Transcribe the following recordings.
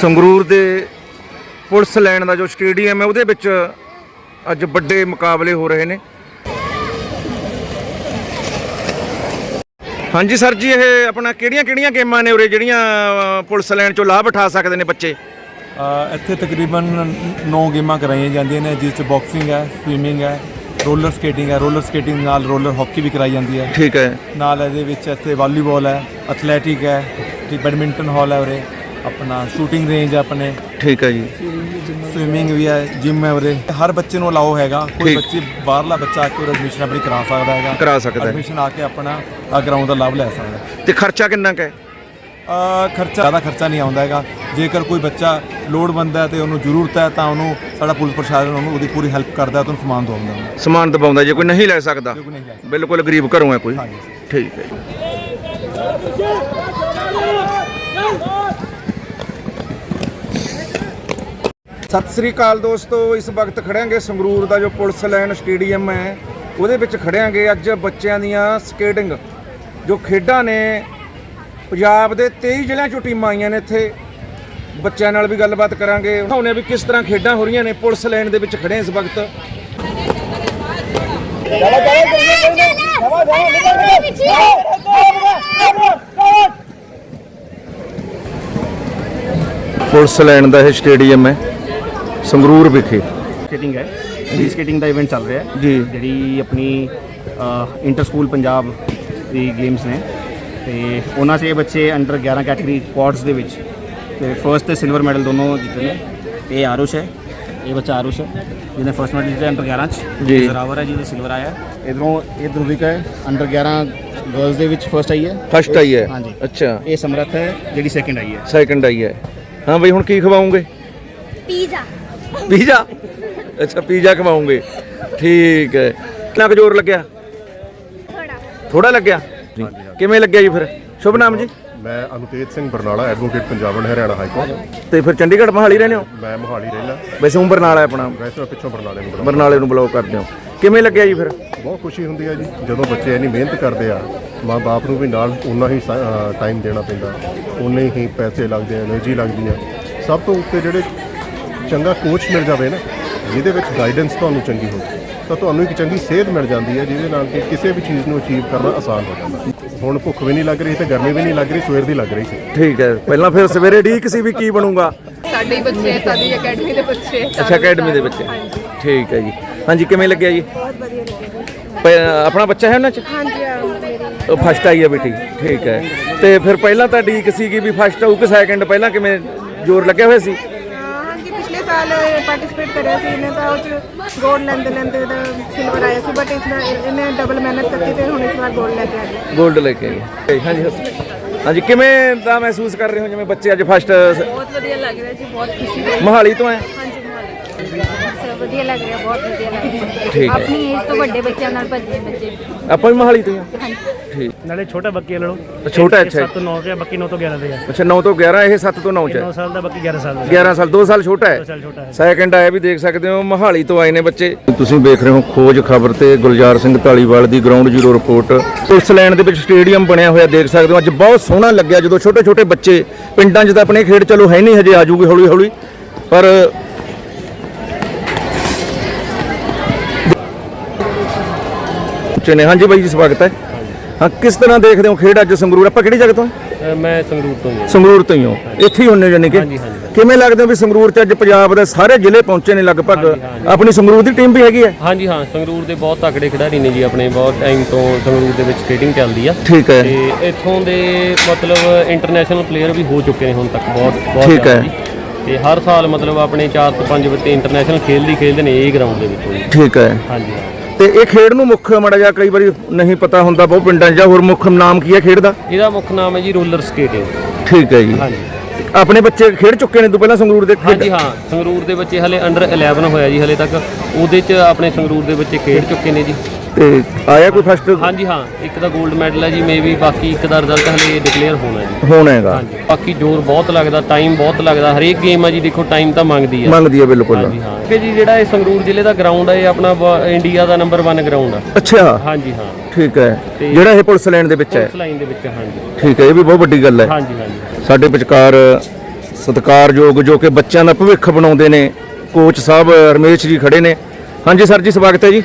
ਸੰਗਰੂਰ ਦੇ police line ਦਾ ਜੋ stadium ਹੈ ਉਹਦੇ ਵਿੱਚ ਅੱਜ ਵੱਡੇ ਮੁਕਾਬਲੇ ਹੋ ਰਹੇ ਨੇ। ਹਾਂਜੀ ਸਰ ਜੀ ਇਹ ਆਪਣਾ ਕਿਹੜੀਆਂ ਕਿਹੜੀਆਂ ਗੇਮਾਂ ਨੇ ਉਰੇ ਜਿਹੜੀਆਂ ਪੁਲਿਸ ਲਾਈਨ ਚੋਂ ਲਾਭ ਉਠਾ ਸਕਦੇ ਨੇ ਬੱਚੇ? ਇੱਥੇ ਤਕਰੀਬਨ 9 ਗੇਮਾਂ ਕਰਾਈਆਂ ਜਾਂਦੀਆਂ ਨੇ ਜਿਸ 'ਚ ਬਾਕਸਿੰਗ ਹੈ ਸਵੀਮਿੰਗ ਹੈ ਰੋਲਰ ਸਕੇਟਿੰਗ ਹੈ। ਰੋਲਰ ਸਕੇਟਿੰਗ ਨਾਲ ਰੋਲਰ ਹਾਕੀ ਵੀ ਕਰਾਈ ਜਾਂਦੀ ਹੈ। ਠੀਕ ਹੈ। ਨਾਲ ਇਹਦੇ ਵਿੱਚ ਇੱਥੇ ਵਾਲੀਬਾਲ ਹੈ ਐਥਲੈਟਿਕ ਹੈ ਤੇ ਬੈਡਮਿੰਟਨ ਹਾਲ ਹੈ ਉਰੇ। ਆਪਣਾ ਸ਼ੂਟਿੰਗ ਰੇਂਜ ਹੈ ਆਪਣੇ। ਠੀਕ ਹੈ ਜੀ। ਸਵਿਮਿੰਗ ਵੀ ਹੈ ਜਿਮ ਹੈ ਉਰੇ ਹਰ ਬੱਚੇ ਨੂੰ ਅਲਾਓ ਹੈਗਾ। ਕੋਈ ਠੀਕ। ਬੱਚੇ ਬਾਹਰਲਾ ਬੱਚਾ ਆ ਕੇ ਉਰੇ ਐਡਮਿਸ਼ਨ ਆਪਣੀ ਕਰਾ ਸਕਦਾ ਹੈਗਾ। ਕਰਾ ਸਕਦਾ ਹੈ। ਐਡਮਿਸ਼ਨ ਆ ਕੇ ਆਪਣਾ ਗਰਾਊਂਡ ਦਾ ਲਾਭ ਲੈ ਸਕਦਾ ਹੈ। ਤੇ ਖਰਚਾ ਕਿੰਨਾ ਕੁ ਹੈ? ਅ, ਖਰਚਾ ਜ਼ਿਆਦਾ ਖਰਚਾ ਨਹੀਂ ਆਉਂਦਾ ਹੈਗਾ। ਜੇਕਰ ਕੋਈ ਬੱਚਾ ਲੋੜਵੰਦ ਹੈ ਤੇ ਉਹਨੂੰ ਜ਼ਰੂਰਤ ਹੈ ਤਾਂ ਉਹਨੂੰ ਸਾਡਾ ਪੁਲਿਸ ਪ੍ਰਸ਼ਾਸਨ ਉਹਨੂੰ ਉਹਦੀ ਪੂਰੀ ਹੈਲਪ ਕਰਦਾ ਤੇ ਉਹਨੂੰ ਸਮਾਨ ਦਵਾਉਂਦਾ ਸਮਾਨ ਦਬਾਉਂਦਾ ਜੇ ਕੋਈ ਨਹੀਂ ਲੈ ਸਕਦਾ ਜੋ ਕੋਈ ਨਹੀਂ ਲੈ ਸਕਦਾ। ਬਿਲਕੁਲ ਗਰੀਬ ਘਰੋਂ ਹੈ ਕੋਈ। ਹਾਂਜੀ। ਠੀਕ ਹੈ ਜੀ। ਸਤਿ ਸ੍ਰੀ ਅਕਾਲ ਦੋਸਤੋ, ਇਸ ਵਕਤ ਖੜਿਆਂਗੇ ਸੰਗਰੂਰ ਦਾ ਜੋ ਪੁਲਿਸ ਲਾਈਨ ਸਟੇਡੀਅਮ ਹੈ, ਉਹਦੇ ਵਿੱਚ ਖੜਿਆਂਗੇ ਅੱਜ ਬੱਚਿਆਂ ਦੀਆਂ ਸਕੇਟਿੰਗ ਜੋ ਖੇਡਾਂ ਨੇ, ਪੰਜਾਬ ਦੇ 23 ਜ਼ਿਲ੍ਹਿਆਂ ਚੋਂ ਟੀਮਾਂ ਆਈਆਂ ਨੇ ਇੱਥੇ। ਬੱਚਿਆਂ ਨਾਲ ਵੀ ਗੱਲਬਾਤ ਕਰਾਂਗੇ, ਦਿਖਾਉਂਦੇ ਵੀ ਕਿਸ ਤਰ੍ਹਾਂ ਖੇਡਾਂ ਹੋ ਰਹੀਆਂ ਨੇ ਪੁਲਿਸ ਲਾਈਨ ਦੇ ਵਿੱਚ ਖੜੇ ਇਸ ਵਕਤ। ਪੁਲਿਸ ਲਾਈਨ ਦਾ ਇਹ ਸਟੇਡੀਅਮ ਹੈ। ਸੰਗਰੂਰ ਵਿਖੇ। ਸਕੇਟਿੰਗ ਹੈ। ਸਪੀਡ ਸਕੇਟਿੰਗ ਦਾ ਇਵੈਂਟ ਚੱਲ ਰਿਹਾ ਹੈ। ਜੀ। ਜਿਹੜੀ ਆਪਣੀ ਇੰਟਰ ਸਕੂਲ ਪੰਜਾਬ ਦੀ ਗੇਮਸ ਨੇ। ਤੇ ਉਹਨਾਂ 'ਚ ਇਹ ਬੱਚੇ ਅੰਡਰ 11 ਕੈਟਾਗਰੀ ਕੁਆਡਸ ਦੇ ਵਿੱਚ। ਤੇ ਫਰਸਟ ਤੇ ਸਿਲਵਰ ਮੈਡਲ ਦੋਨੋਂ ਜਿੱਤੇ ਨੇ। ਇਹ ਆਰੁਸ਼ ਹੈ। ਇਹ ਬੱਚਾ ਆਰੁਸ਼ ਹੈ। ਜਿਹਨੇ ਫਰਸਟ ਮੈਡਲ ਜਿੱਤਿਆ ਅੰਡਰ 11 ਚ। ਜੀ। ਜ਼ਰਾਵਰ ਹੈ ਜਿਹਦੇ ਸਿਲਵਰ ਆਇਆ। ਇਧਰੋਂ ਇਹ ਧਰੁਵਿਕਾ ਹੈ। ਅੰਡਰ 11 ਗਰਲਸ ਦੇ ਵਿੱਚ ਫਰਸਟ ਆਈ ਹੈ। ਫਸਟ ਆਈ ਹੈ। ਹਾਂਜੀ। ਅੱਛਾ। ਇਹ ਸਮਰੱਥ ਹੈ। ਜਿਹੜੀ ਸੈਕੰਡ ਆਈ ਹੈ। ਸੈਕੰਡ ਆਈ ਹੈ। ਹਾਂ ਬਈ ਹੁਣ ਕੀ ਖਵਾਉਂਗੇ ਪੀਜ਼ਾ ਪੀਜ਼ਾ? ਅੱਛਾ ਪੀਜ਼ਾ ਖਵਾਉਂਗੇ। ਠੀਕ ਹੈ। ਕਿੰਨਾ ਕੁ ਜ਼ੋਰ ਲੱਗਿਆ? ਥੋੜਾ ਥੋੜਾ ਲੱਗਿਆ? ਕਿਵੇਂ ਲੱਗਿਆ ਜੀ ਫਿਰ? ਸ਼ੁਭ ਨਾਮ ਜੀ? ਮੈਂ Anutej Singh Barnala advocate Punjab and Haryana high court ਤੇ ਫਿਰ ਚੰਡੀਗੜ੍ਹ ਮਹਾਲੀ ਰਹਿੰਦੇ ਹੋ? ਮੈਂ ਮਹਾਲੀ ਰਹਿਣਾ ਵੈਸੇ ਉਮਰ ਨਾਲ ਆਪਣਾ। ਵੈਸੇ ਮੈਂ ਪਿੱਛੋਂ ਬਰਨਾਲੇ ਨੂੰ ਬੁਲਾਉਂਦਾ ਬਰਨਾਲੇ ਨੂੰ ਬਲੌਕ ਕਰਦੇ ਹੋ। ਕਿਵੇਂ ਲੱਗਿਆ ਜੀ ਫਿਰ? ਬਹੁਤ ਖੁਸ਼ੀ ਹੁੰਦੀ ਹੈ ਜੀ। ਜਦੋਂ ਬੱਚੇ ਇੰਨੀ ਮਿਹਨਤ ਕਰਦੇ ਆ ਮਾਂ-ਬਾਪ ਨੂੰ ਵੀ ਨਾਲ ਉਨਾ ਹੀ ਟਾਈਮ ਦੇਣਾ ਪੈਂਦਾ। ਉਨੇ ਹੀ ਪੈਸੇ ਲੱਗਦੇ ਆ ਲੱਗਦੀ ਆ। ਸਭ ਤੋਂ ਉੱਤੇ ਜਿਹੜੇ ਚੰਗਾ ਕੋਚ ਮਿਲ ਜਾਵੇ ਨਾ ਜਿਹਦੇ ਵਿੱਚ ਗਾਈਡੈਂਸ ਤੁਹਾਨੂੰ ਚੰਗੀ ਹੋਵੇ ਤਾਂ ਤੁਹਾਨੂੰ ਇੱਕ ਚੰਗੀ ਸਿਹਤ ਮਿਲ ਜਾਂਦੀ ਹੈ ਜਿਹਦੇ ਨਾਲ ਕਿ ਕਿਸੇ ਵੀ ਚੀਜ਼ ਨੂੰ ਅਚੀਵ ਕਰਨਾ ਆਸਾਨ ਹੋ ਜਾਂਦਾ। ਹੁਣ ਭੁੱਖ ਵੀ ਨਹੀਂ ਲੱਗ ਰਹੀ ਤੇ ਗਰਮੀ ਵੀ ਨਹੀਂ ਲੱਗ ਰਹੀ ਸਵੇਰ ਦੀ ਲੱਗ ਰਹੀ ਸੀ। ਠੀਕ ਹੈ ਪਹਿਲਾਂ ਫਿਰ ਸਵੇਰੇ ਢੀਕ ਸੀ ਵੀ ਕੀ ਬਣੂਗਾ? ਸਾਡੇ ਬੱਚੇ ਸਾਡੀ ਅਕੈਡਮੀ ਦੇ ਬੱਚੇ। ਅੱਛਾ ਅਕੈਡਮੀ ਦੇ ਵਿੱਚ ਠੀਕ ਹੈ ਜੀ। ਹਾਂਜੀ ਕਿਵੇਂ ਲੱਗਿਆ ਜੀ? ਬਹੁਤ ਵਧੀਆ ਲੱਗਿਆ ਆਪਣਾ ਬੱਚਾ ਹੈ ਉਹਨਾਂ ਚ? ਹਾਂਜੀ ਆ ਮੇਰੀ ਉਹ ਫਸਟ ਆਈ ਹੈ ਬੇਟੀ ਠੀਕ ਹੈ। ਤੇ ਫਿਰ ਪਹਿਲਾਂ ਤਾਂ ਢੀਕ ਸੀਗੀ ਵੀ ਫਸਟ ਆਊ ਕਿ ਸੈਕੰਡ ਪਹਿਲਾਂ ਕਿਵੇਂ ਜ਼ੋਰ ਲੱਗਿਆ ਹੋਇਆ ਸੀ? ਸਾਲ ਪਾਰਟਿਸਿਪੇਟ ਕਰਿਆ ਸੀ ਇਹਨੇ ਤਾਂ ਉਹ ਚ ਗੋਲਡ ਲੈਂਦੇ ਲੈਂਦੇ ਦਾ ਸਿਲਵਰ ਆਇਆ ਸੀ ਬਟ ਇਸ ਦਾ ਇਹਨੇ ਡਬਲ ਮਿਹਨਤ ਕੀਤੀ ਤੇ ਹੁਣ ਇਸ ਵਾਰ ਗੋਲਡ ਲੈ ਕੇ ਆ ਗਿਆ 골ਡ ਲੈ ਕੇ ਆਏ ਹਾਂਜੀ ਹਾਂਜੀ। ਹਾਂਜੀ ਕਿਵੇਂ ਦਾ ਮਹਿਸੂਸ ਕਰ ਰਹੇ ਹੋ? ਜਿਵੇਂ ਬੱਚੇ ਅੱਜ ਫਸਟ ਬਹੁਤ ਵਧੀਆ ਲੱਗ ਰਿਹਾ ਜੀ ਬਹੁਤ ਖੁਸ਼ੀ ਹੋਈ। ਮੋਹਾਲੀ ਤੋਂ ਆਏ ਹਾਂਜੀ ਮੋਹਾਲੀ ਵਧੀਆ ਲੱਗ ਰਿਹਾ ਬਹੁਤ ਵਧੀਆ ਲੱਗ ਰਿਹਾ। ਠੀਕ ਹੈ। ਆਪਣੀ ਏਜ ਤੋਂ ਵੱਡੇ ਬੱਚਿਆਂ ਨਾਲ ਭੱਜੇ ਬੱਚੇ। ਆਪਾਂ ਵੀ ਮੋਹਾਲੀ ਤੋਂ ਹੀ ਹਾਂ ਠੀਕ। ਨਾਲੇ ਛੋਟਾ ਬੱਕੀ ਲੈ ਲਓ ਛੋਟਾ ਅੱਛਾ। 7 ਤੋਂ 9 ਤੇ ਆ, ਬਾਕੀ 9 ਤੋਂ 11 ਤੇ ਆ। ਅੱਛਾ 9 ਤੋਂ 11 ਇਹ 7 ਤੋਂ 9 ਚ 9 ਹੈ ਸਾਲ ਦਾ ਬਾਕੀ 11 ਸਾਲ ਦਾ। 11 ਸਾਲ 2 ਸਾਲ ਛੋਟਾ ਹੈ। ਸਾਲ ਛੋਟਾ ਹੈ। ਸੈਕਿੰਡ ਆਇਆ ਵੀ ਦੇਖ ਸਕਦੇ ਹੋ ਮੋਹਾਲੀ ਤੋਂ ਆਏ ਨੇ ਬੱਚੇ। ਤੁਸੀਂ ਵੇਖ ਰਹੇ ਹੋ ਖੋਜ ਖਬਰ ਤੇ ਗੁਲਜ਼ਾਰ ਸਿੰਘ ਢਾਲੀਵਾਲ ਦੀ ground zero report police line ਦੇ ਵਿੱਚ ਸਟੇਡੀਅਮ ਬਣਿਆ ਹੋਇਆ ਦੇਖ ਸਕਦੇ ਹੋ। ਅੱਜ ਬਹੁਤ ਸੋਹਣਾ ਲੱਗਿਆ ਜਦੋਂ ਛੋਟੇ ਛੋਟੇ ਬੱਚੇ ਪਿੰਡਾਂ 'ਚ ਤਾਂ ਆਪਣੇ ਖੇਡ ਚਲੋ ਹੈ ਨਹੀਂ ਹਜੇ ਆਜੂਗੀ ਹੌਲੀ ਹੌਲੀ ਪਰ ਬੱਚੇ ਨੇ। ਹਾਂਜੀ ਬਾਈ ਜੀ ਸਵਾਗਤ ਹੈ। ਹਾਂ ਕਿਸ ਤਰ੍ਹਾਂ ਦੇਖਦੇ ਹੋ ਖੇਡ ਅੱਜ ਸੰਗਰੂਰ? ਆਪਾਂ ਕਿਹੜੀ ਜਗ੍ਹਾ ਤੋਂ ਹਾਂ? ਮੈਂ ਸੰਗਰੂਰ ਤੋਂ ਹੀ ਸੰਗਰੂਰ ਤੋਂ ਹੀ ਹੋ। ਇੱਥੇ ਹੀ ਹੁੰਨੇ ਜਾਨੀ ਕਿ? ਹਾਂਜੀ, ਹਾਂਜੀ। ਕਿਵੇਂ ਲੱਗਦਾ ਵੀ ਸੰਗਰੂਰ ਚ ਅੱਜ ਪੰਜਾਬ ਦੇ ਸਾਰੇ ਜ਼ਿਲ੍ਹੇ ਪਹੁੰਚੇ ਨੇ ਲਗਭਗ? ਆਪਣੀ ਸੰਗਰੂਰ ਦੀ ਟੀਮ ਵੀ ਹੈਗੀ ਹੈ? ਹਾਂਜੀ ਹਾਂ ਸੰਗਰੂਰ ਦੇ ਬਹੁਤ ਤਕੜੇ ਖਿਡਾਰੀ ਨੇ ਜੀ ਆਪਣੇ। ਬਹੁਤ ਟਾਈਮ ਤੋਂ ਸੰਗਰੂਰ ਦੇ ਵਿੱਚ ਸਕੇਟਿੰਗ ਚੱਲਦੀ ਆ। ਠੀਕ ਹੈ। ਤੇ ਇੱਥੋਂ ਦੇ ਮਤਲਬ ਇੰਟਰਨੈਸ਼ਨਲ ਪਲੇਅਰ ਵੀ ਹੋ ਚੁੱਕੇ ਨੇ ਹੁਣ ਤੱਕ। ਬਹੁਤ ਬਹੁਤ ਠੀਕ ਹੈ। ਜੀ। ਤੇ ਹਰ ਸਾਲ ਮਤਲਬ ਆਪਣੇ 4 ਤੋਂ 5 ਬੱਚੇ ਇੰਟਰਨੈਸ਼ਨਲ ਖੇਲਦੀ ਖੇਲਦੇ ਨੇ ਇਹ ਗਰਾਊਂਡ ਦੇ ਵਿੱਚੋਂ ਜੀ। ਠੀਕ ਹੈ। ਹਾਂਜੀ ਹਾਂ। ਤੇ ਇਹ ਖੇਡ ਨੂੰ ਮੁੱਖ ਮੜਾ ਜਾ ਕਈ ਵਾਰੀ ਨਹੀਂ ਪਤਾ ਹੁੰਦਾ ਬਹੁਤ ਪਿੰਡਾਂ 'ਚ ਜਾਂ ਹੋਰ ਮੁੱਖ ਨਾਮ ਕੀ ਹੈ ਖੇਡ ਦਾ? ਇਹਦਾ ਮੁੱਖ ਨਾਮ ਹੈ ਜੀ ਰੋਲਰ ਸਕੇਟਿੰਗ। ਠੀਕ ਹੈ ਜੀ। ਹਾਂਜੀ। ਆਪਣੇ ਬੱਚੇ ਖੇਡ ਚੁੱਕੇ ਨੇ ਤੋਂ ਪਹਿਲਾਂ ਸੰਗਰੂਰ ਦੇ ਖੇਡ ਹਾਂਜੀ ਹਾਂ। ਸੰਗਰੂਰ ਦੇ ਬੱਚੇ ਹਲੇ ਅੰਡਰ 11 ਹੋਇਆ ਜੀ ਹਲੇ ਤੱਕ। ਉਹਦੇ ਚ ਆਪਣੇ ਸੰਗਰੂਰ ਦੇ ਬੱਚੇ ਖੇਡ ਚੁੱਕੇ ਨੇ ਜੀ। ਤੇ ਆਇਆ ਕੋਈ ਫਸਟ ਹਾਂਜੀ ਹਾਂ ਇੱਕ ਦਾ 골ਡ ਮੈਡਲ ਹੈ ਜੀ ਮੇਬੀ ਬਾਕੀ ਇੱਕ ਦਾ ਰਿਜ਼ਲਟ ਹਲੇ ਡਿਕਲੇਅਰ ਹੋਣਾ ਜੀ। ਹੋਣਾ ਹੈਗਾ। ਹਾਂਜੀ ਬਾਕੀ ਜ਼ੋਰ ਬਹੁਤ ਲੱਗਦਾ ਟਾਈਮ ਬਹੁਤ ਲੱਗਦਾ ਹਰੇਕ ਗੇਮ ਆ ਜੀ ਦੇਖੋ ਟਾਈਮ ਤਾਂ ਮੰਗਦੀ ਆ ਮੰਗਦੀ ਹੈ ਬਿਲਕੁਲ। ਹਾਂਜੀ ਹਾਂ। ਕਿ ਜੀ ਜਿਹੜਾ ਇਹ ਸੰਗਰੂਰ ਜ਼ਿਲ੍ਹੇ ਦਾ ਗਰਾਊਂਡ ਹੈ ਇਹ ਆਪਣਾ ਬ- ਇੰਡੀਆ ਦਾ ਨੰਬਰ 1 ਗਰਾਊਂਡ ਆ। ਅੱਛਾ। ਹਾਂਜੀ ਹਾਂ। ਠੀਕ ਹੈ। ਜਿਹੜਾ ਇਹ ਪੁਲਿਸ ਲਾਈਨ ਦੇ ਵਿੱਚ ਹੈ। ਪੁਲਿਸ ਲਾਈਨ ਦੇ ਵਿੱਚ ਹਾਂਜੀ। ਠੀਕ ਹੈ ਇਹ ਵੀ ਬਹੁਤ ਵੱਡੀ ਗੱਲ ਹੈ। ਹਾਂਜੀ ਹਾਂਜੀ। ਸਾਡੇ ਵਿਚਕਾਰ ਸਤਿਕਾਰਯੋਗ ਜੋ ਕਿ ਬੱਚਿਆਂ ਦਾ ਭਵਿੱਖ ਬਣਾਉਂਦੇ ਨੇ ਕੋਚ ਸਾਹਿਬ ਰਮੇਸ਼ ਜੀ ਖੜੇ ਨੇ। ਹਾਂਜੀ ਸਰ ਜੀ ਸਵਾਗਤ ਹੈ ਜੀ।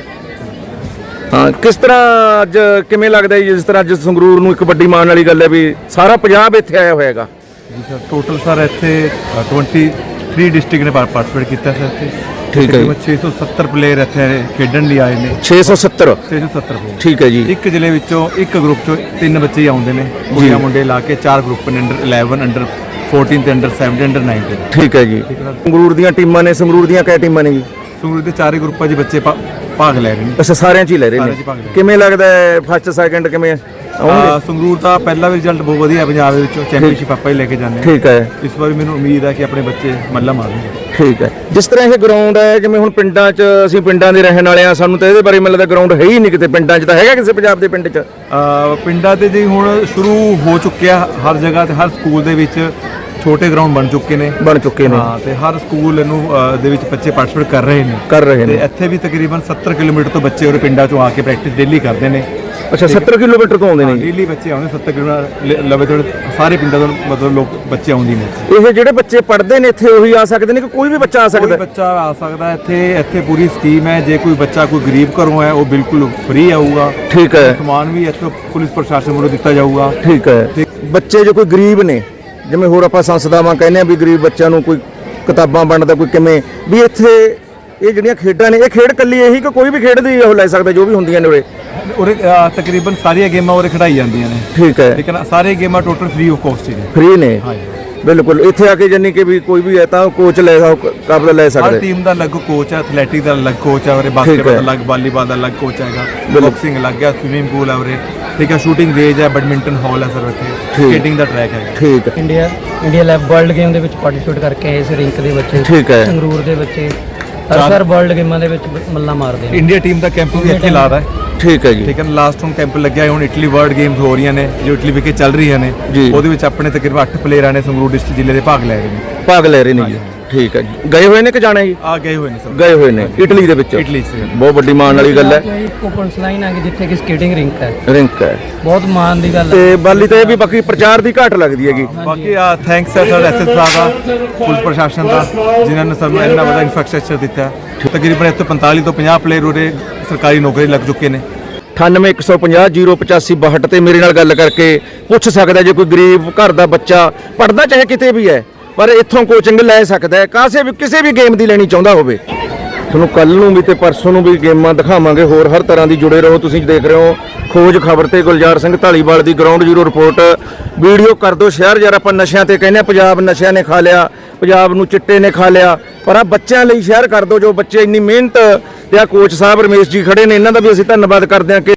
ਹਾਂ ਕਿਸ ਤਰ੍ਹਾਂ ਅੱਜ ਕਿਵੇਂ ਲੱਗਦਾ ਜੀ ਜਿਸ ਤਰ੍ਹਾਂ ਅੱਜ ਸੰਗਰੂਰ ਨੂੰ ਇੱਕ ਵੱਡੀ ਮਾਣ ਵਾਲੀ ਗੱਲ ਹੈ ਵੀ ਸਾਰਾ ਪੰਜਾਬ ਇੱਥੇ ਆਇਆ ਹੋਇਆ ਹੈਗਾ? ਜੀ ਸਰ ਟੋਟਲ ਸਰ ਇੱਥੇ ਅ, 23 ਡਿਸਟ੍ਰਿਕਟ ਨੇ ਪਾਰਟਿਸਿਪੇਟ ਕੀਤਾ ਸਰ ਇੱਥੇ। ਠੀਕ ਹੈ ਜੀ। ਤਕਰੀਬਨ 670 ਪਲੇਅਰ ਇੱਥੇ ਖੇਡਣ ਲਈ ਆਏ ਨੇ। 670 670 ਪਲੇਅਰ ਠੀਕ ਹੈ ਜੀ। ਇੱਕ ਜ਼ਿਲ੍ਹੇ ਵਿੱਚੋਂ ਇੱਕ ਗਰੁੱਪ ਚੋਂ ਤਿੰਨ ਬੱਚੇ ਹੀ ਆਉਂਦੇ ਨੇ। ਕੁੜੀਆਂ ਮੁੰਡੇ ਲਾ ਕੇ ਚਾਰ ਗਰੁੱਪ ਨੇ ਅੰਡਰ 11 ਅੰਡਰ 14 ਤੇ ਅੰਡਰ 17 ਅੰਡਰ 19 ਠੀਕ ਹੈ ਜੀ। ਸੰਗਰੂਰ ਦੀਆਂ ਟੀਮਾਂ ਨੇ ਸੰਗਰੂਰ ਦੀਆਂ ਕਿਹ ਟੀਮਾਂ ਨੇ ਜੀ? ਸੰਗਰੂਰ ਦੇ ਚਾਰੇ ਗਰੁੱਪਾਂ 'ਚ ਬੱਚੇ ਭਾਗ ਲੈ ਰਹੇ ਨੇ। ਅੱਛਾ ਸਾਰਿਆਂ 'ਚ ਹੀ ਲੈ ਰਹੇ ਸਾਰਿਆਂ ਨੇ 'ਚ ਭਾਗ ਲੈ ਰਹੇ। ਕਿਵੇਂ ਲੱਗਦਾ ਹੈ ਫਸਟ ਸੈਕੰਡ ਕਿਵੇਂ ਆਉਣਗੇ? ਸੰਗਰੂਰ ਦਾ ਪਹਿਲਾ ਵੀ ਰਿਜ਼ਲਟ ਬਹੁਤ ਵਧੀਆ ਹੈ ਪੰਜਾਬ ਦੇ ਵਿੱਚੋਂ ਚੈਂਪੀਅਨਸ਼ਿਪ ਆਪਾਂ ਹੀ ਲੈ ਕੇ ਜਾਂਦੇ ਹਾਂ। ਠੀਕ ਹੈ। ਇਸ ਵਾਰ ਮੈਨੂੰ ਉਮੀਦ ਹੈ ਕਿ ਆਪਣੇ ਬੱਚੇ ਮੱਲਾ ਮਾਰਨਗੇ। ਠੀਕ ਹੈ। ਜਿਸ ਤਰ੍ਹਾਂ ਇਹ ਗਰਾਊਂਡ ਹੈ ਜਿਵੇਂ ਹੁਣ ਪਿੰਡਾਂ 'ਚ ਅਸੀਂ ਪਿੰਡਾਂ ਦੇ ਰਹਿਣ ਵਾਲੇ ਆ ਸਾਨੂੰ ਤਾਂ ਇਹਦੇ ਬਾਰੇ ਮੈਨੂੰ ਲੱਗਦਾ ਗਰਾਊਂਡ ਹੈ ਹੀ ਨਹੀਂ ਕਿਤੇ ਪਿੰਡਾਂ 'ਚ ਤਾਂ ਹੈਗਾ ਕਿਸੇ ਪੰਜਾਬ ਦੇ ਪਿੰਡ 'ਚ? ਪਿੰਡਾਂ ਦੇ ਜੀ ਹੁਣ ਸ਼ੁਰੂ ਹੋ ਚੁੱਕਿਆ ਹਰ ਜਗ੍ਹਾ ਤੇ ਹਰ ਸਕੂਲ ਦੇ ਵਿੱਚ। ਛੋਟੇ ਗਰਾਊਂਡ ਬਣ ਚੁੱਕੇ ਨੇ। ਬਣ ਚੁੱਕੇ ਨੇ। ਹਾਂ ਤੇ ਹਰ ਸਕੂਲ ਇਹਨੂੰ ਅ, ਦੇ ਵਿੱਚ ਬੱਚੇ ਪਾਰਟਿਸਿਪੇਟ ਕਰ ਰਹੇ ਨੇ। ਕਰ ਰਹੇ ਤੇ ਨੇ। ਇੱਥੇ ਵੀ ਤਕਰੀਬਨ 70 ਕਿਲੋਮੀਟਰ ਤੋਂ ਬੱਚੇ ਉਹਦੇ ਪਿੰਡਾਂ ਚੋਂ ਆ ਕੇ ਪ੍ਰੈਕਟਿਸ ਡੇਲੀ ਕਰਦੇ ਨੇ। ਅੱਛਾ 70 ਕਿਲੋਮੀਟਰ ਤੋਂ ਆਉਂਦੇ ਨੇ। ਜੀ ਡੇਲੀ ਬੱਚੇ ਆਉਂਦੇ 70 ਕਿਲੋਮੀਟਰ ਲਵੇ ਥੋੜੇ ਸਾਰੇ ਪਿੰਡਾਂ ਤੋਂ ਮਤਲਬ ਲੋਕ ਬੱਚੇ ਆਉਂਦੇ ਨੇ। ਇਹ ਜਿਹੜੇ ਬੱਚੇ ਪੜ੍ਹਦੇ ਨੇ ਇੱਥੇ ਉਹੀ ਆ ਸਕਦੇ ਨੇ ਕਿ ਕੋਈ ਵੀ ਬੱਚਾ ਆ ਕੋਈ ਸਕਦਾ? ਹੈ? ਬੱਚਾ ਆ ਸਕਦਾ ਹੈ ਇੱਥੇ ਇੱਥੇ ਪੂਰੀ ਸਕੀਮ ਹੈ। ਜੇ ਕੋਈ ਬੱਚਾ ਕੋਈ ਗਰੀਬ ਘਰੋਂ ਹੈ ਉਹ ਬਿਲਕੁਲ ਫ੍ਰੀ ਆਊਗਾ। ਠੀਕ ਹੈ। ਸਮਾਨ ਵੀ ਇੱਥੇ ਪੁਲਿਸ ਪ੍ਰਸ਼ਾਸਨ ਵੱਲੋਂ ਦਿੱਤਾ ਜਾਊਗਾ। ਠੀਕ ਹੈ। ਬੱਚੇ ਜੋ ਕੋਈ ਗਰੀਬ ਨੇ ਜਿਵੇਂ ਹੋਰ ਆਪਾਂ ਸੰਸਥਾਵਾਂ ਕਹਿੰਦੇ ਆ ਵੀ ਗਰੀਬ ਬੱਚਿਆਂ ਨੂੰ ਕੋਈ ਕਿਤਾਬਾਂ ਵੰਡਦਾ ਕੋਈ ਕਿਵੇਂ ਵੀ ਇੱਥੇ ਇਹ ਜਿਹੜੀਆਂ ਖੇਡਾਂ ਨੇ ਇਹ ਖੇਡ ਕੱਲੀ ਇਹੀ ਕਿ ਕੋਈ ਵੀ ਖੇਡ ਦੀ ਉਹ ਲੈ ਸਕਦਾ ਜੋ ਵੀ ਹੁੰਦੀਆਂ ਨੇ ਉਰੇ। ਤਕਰੀਬਨ ਸਾਰੀਆਂ ਗੇਮਾਂ ਉਰੇ ਖਿਡਾਈ ਜਾਂਦੀਆਂ ਨੇ। ਠੀਕ ਹੈ। ਠੀਕ ਹੈ ਨਾ ਸਾਰੀਆਂ ਗੇਮਾਂ ਟੋਟਲ ਫ੍ਰੀ ਆਫ ਕਾਸਟ ਹੀ ਨੇ। ਫ੍ਰੀ ਨੇ? ਹਾਂਜੀ ਬਿਲਕੁਲ ਇੱਥੇ ਆ ਕੇ ਜਾਨੀ ਕਿ ਵੀ ਕੋਈ ਵੀ ਹੈ ਤਾਂ ਕੋਚ ਲੈ ਕਾਬਲ ਲੈ ਹਰ ਸਕਦਾ। ਟੀਮ ਦਾ ਅਲੱਗ ਕੋਚ ਹੈ ਐਥਲੈਟਿਕ ਦਾ ਅਲੱਗ ਕੋਚ ਹੈ ਉਰੇ ਬਾਸਕਟਬਾਲ ਹੈ। ਦਾ ਅਲੱਗ ਵਾਲੀਬਾਲ ਦਾ ਅਲੱਗ ਕੋਚ ਹੈਗਾ। ਬਿਲਕੁਲ। ਬਾਕਸਿੰਗ ਅਲੱਗ ਹੈ ਸਵਿਮਿੰਗ ਪੂਲ ਹੈ ਉਰੇ। ਠੀਕ ਹੈ ਸ਼ੂਟਿੰਗ ਰੇਂਜ ਹੈ ਬੈਡਮਿੰਟਨ ਹਾਲ ਹੈ ਸਰ ਠੀਕ। ਸਕੇਟਿੰਗ ਦਾ ਟਰੈਕ ਹੈਗਾ। ਠੀਕ ਹੈ। India India lab world game ਦੇ ਵਿੱਚ ਪਾਰਟਿਸਿਪੇਟ ਕਰਕੇ ਆਏ ਇਸ ਰਿੰਕ ਦੇ ਬੱਚੇ ਠੀਕ ਹੈ। ਸੰਗਰੂਰ ਦੇ ਬੱਚੇ ਹਰ ਸਾਰ ਵਰਲਡ ਗੇਮਾਂ ਦੇ ਵਿੱਚ ਮੱਲਾਂ ਮਾਰਦੇ ਨੇ। ਇੰਡੀਆ ਟੀਮ ਦਾ ਕੈਂਪ ਵੀ ਇੱਥੇ ਲਾ ਰਹਾ ਹੈ। ਠੀਕ ਹੈ ਜੀ। ਠੀਕ ਹੈ ਲਾਸਟ ਹੁਣ ਕੈਂਪ ਲੱਗਿਆ ਹੈ, ਹੁਣ ਇਟਲੀ ਵਰਲਡ ਗੇਮਸ ਹੋ ਰਹੀਆਂ ਨੇ ਜੋ ਇਟਲੀ ਵਿਖੇ ਚੱਲ ਰਹੀਆਂ ਨੇ। ਉਹਦੇ ਵਿੱਚ ਆਪਣੇ ਤਕਰੀਬਨ 8 ਪਲੇਅਰਾਂ ਨੇ ਸੰਗਰੂਰ ਡਿਸਟ੍ਰਿਕਟ ਜ਼ਿਲ੍ਹੇ ਦੇ ਭਾਗ ਲੈ ਰਹੇ ਨੇ। ਭਾਗ ਲੈ ਰਹੇ ਨੇ ਜੀ। ਠੀਕ ਹੈ ਗਏ ਹੋਏ ਨੇ ਕਿ ਜਾਣਾ ਜੀ? ਆ ਗਏ ਹੋਏ ਨੇ ਸਰ। ਗਏ ਹੋਏ ਨੇ ਇਟਲੀ ਦੇ ਵਿੱਚ? ਇਟਲੀ 'ਚ। ਬਹੁਤ ਵੱਡੀ ਮਾਣ ਵਾਲੀ ਗੱਲ ਹੈ। ਕੋਪਨਸ ਲਾਈਨ ਆ ਗਈ ਜਿੱਥੇ ਕਿ ਸਕੇਟਿੰਗ ਰਿੰਕ ਹੈ। ਰਿੰਕ ਹੈ। ਬਹੁਤ ਮਾਣ ਦੀ ਗੱਲ ਹੈ। ਤੇ ਬਾਲੀ ਤਾਂ ਇਹ ਵੀ ਬਾਕੀ ਪ੍ਰਚਾਰ ਦੀ ਘਾਟ ਲੱਗਦੀ ਹੈਗੀ। ਬਾਕੀ ਆ ਥੈਂਕਸ ਹੈ ਸਰ ਐਸਐਸ ਸਾਹਿਬ ਦਾ ਪੁਲਿਸ ਪ੍ਰਸ਼ਾਸਨ ਦਾ ਜਿਨ੍ਹਾਂ ਨੇ ਸਾਨੂੰ ਇੰਨਾ ਵੱਡਾ ਇਨਫਰਾਸਟ੍ਰਕਚਰ ਦਿੱਤਾ। ਤਕਰੀਬਨ ਇੱਥੇ 45 ਤੋਂ 50 ਪਲੇਅਰ ਉਰੇ ਸਰਕਾਰੀ ਨੌਕਰੀ ਲੱਗ ਚੁੱਕੇ ਨੇ। 9815055082 ਤੇ ਮੇਰੇ ਨਾਲ ਗੱਲ ਕਰਕੇ ਪੁੱਛ ਸਕਦਾ ਜੇ ਕੋਈ ਗਰੀਬ ਘਰ ਦਾ ਬੱਚਾ ਪੜਦਾ ਚਾਹੇ ਕਿਤੇ ਵੀ ਹੈ। ਪਰ ਇੱਥੋਂ ਕੋਚਿੰਗ ਲੈ ਸਕਦਾ ਹੈ। ਕਾਸੇ ਵੀ ਕਿਸੇ ਵੀ ਗੇਮ ਦੀ ਲੈਣੀ ਚਾਹੁੰਦਾ ਹੋਵੇ। ਤੁਹਾਨੂੰ ਕੱਲ ਨੂੰ ਵੀ ਤੇ ਪਰਸੋਂ ਨੂੰ ਵੀ ਗੇਮਾਂ ਦਿਖਾਵਾਂਗੇ। ਹੋਰ ਹਰ ਤਰ੍ਹਾਂ ਦੀ ਜੁੜੇ ਰਹੋ। ਤੁਸੀਂ ਦੇਖ ਰਹੇ ਹੋ ਖੋਜ ਖਬਰ ਤੇ ਗੁਲਜ਼ਾਰ ਸਿੰਘ ਢਾਲੀਵਾਲ ਦੀ ਗਰਾਊਂਡ ਜ਼ੀਰੋ ਰਿਪੋਰਟ ਵੀਡੀਓ ਕਰ ਦਿਓ ਸ਼ੇਅਰ ਯਾਰ, ਆਪਾਂ ਨਸ਼ਿਆਂ ਤੇ ਕਹਿੰਦੇ ਹਾਂ, ਪੰਜਾਬ ਨਸ਼ਿਆਂ ਨੇ ਖਾ ਲਿਆ, ਪੰਜਾਬ ਨੂੰ ਚਿੱਟੇ ਨੇ ਖਾ ਲਿਆ। ਪਰ ਆ ਬੱਚਿਆਂ ਲਈ ਸ਼ੇਅਰ ਕਰ ਦਿਓ ਜੋ ਬੱਚੇ ਇੰਨੀ ਮਿਹਨਤ ਤੇ ਆ। ਕੋਚ ਸਾਹਿਬ ਰਮੇਸ਼ ਜੀ ਖੜੇ ਨੇ। ਇਹਨਾਂ ਦਾ ਵੀ ਅਸੀਂ ਧੰਨਵਾਦ ਕਰਦੇ ਹਾਂ ਕਿ